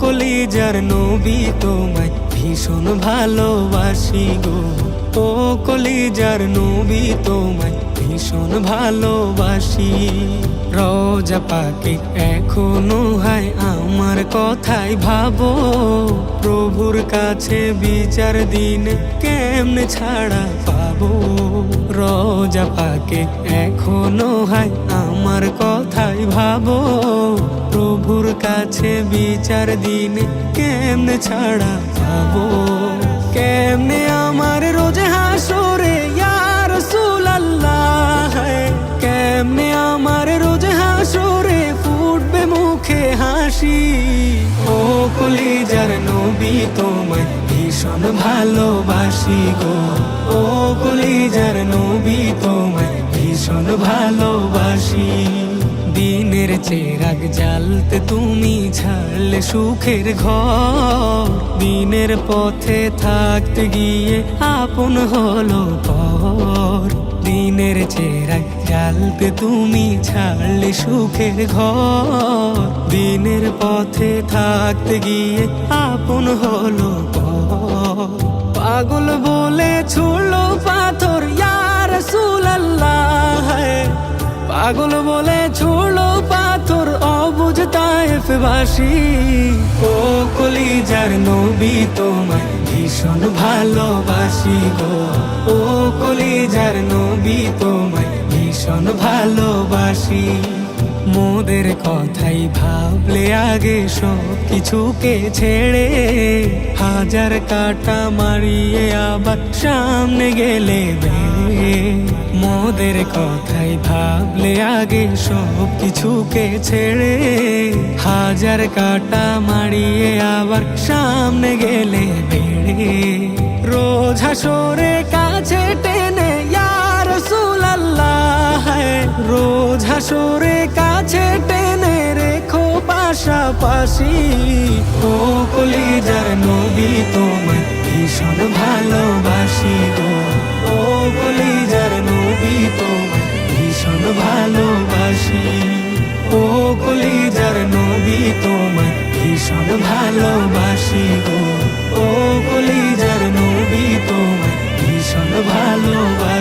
কলিজার নবী তোমায় ভীষণ ভালোবাসি গো। ও কলিজার নবী তোমায় ভীষণ ভালোবাসি। রোজা পাকে এখনও হয়, আমার কথাই ভাবো। প্রভুর কাছে বিচার দিন কেমনে ছাড়া পাবো? রোজা পাকে এখনও হয়, আমার কথাই ভাবো। প্রভুর কাছে বিচার দিন কেমনে ছাড়া পাবো? কেমনে আমার রোজ হাসরে ইয়ার সুলাল্লাহ কেমনে আমার রোজ হাসরে ফুটবে মুখে হাসি? ও কলিজার নবী, তোমায় ভীষণ ভালোবাসি গো। ও কলিজার নবী, তোমায় ভীষণ ভালোবাসি। চেরাগ জ্বালতে তুমি ছাড়লে সুখের ঘর। দিনের পথে থাকতে গিয়ে আপন হলো পর। দিনের চেরাগ জ্বালতে তুমি ছাড়লে সুখের ঘর। দিনের পথে থাকতে গিয়ে আপন হলো পাগল বলে ছুড়লো পাথর, ইয়ার সুলাল্লাহ পাগল বলে অবুঝ তাইফ বাসি ও কলিজার নবী তোমায় ভীষণ ভালোবাসি গো। ও কলিজার নবী তোমায় ভীষণ ভালোবাসি। মোদের কথাই ভাবলে আগে সব কিছুকে ছেড়ে হাজার কাটা মারিয়ে আবার সামনে গেলে মোদের কথাই ভাবলে আগে সব কিছুকে ছেড়ে হাজার কাটা মারিয়ে আবার সামনে গেলে বেড়ে। রোজ হাসরে কাছে হাসরে কাছে টেনে রেখো পাশাপাশি। ও কলিজার নবী, তোমায় ভীষণ ভালোবাসি গো। ও কলিজার নবী, তোমায় ভীষণ ভালোবাসি। ও কলিজার নবী, তোমায় ভীষণ ভালোবাসি গো। ও কলিজার নবী, তোমায় ভীষণ ভালোবাসি।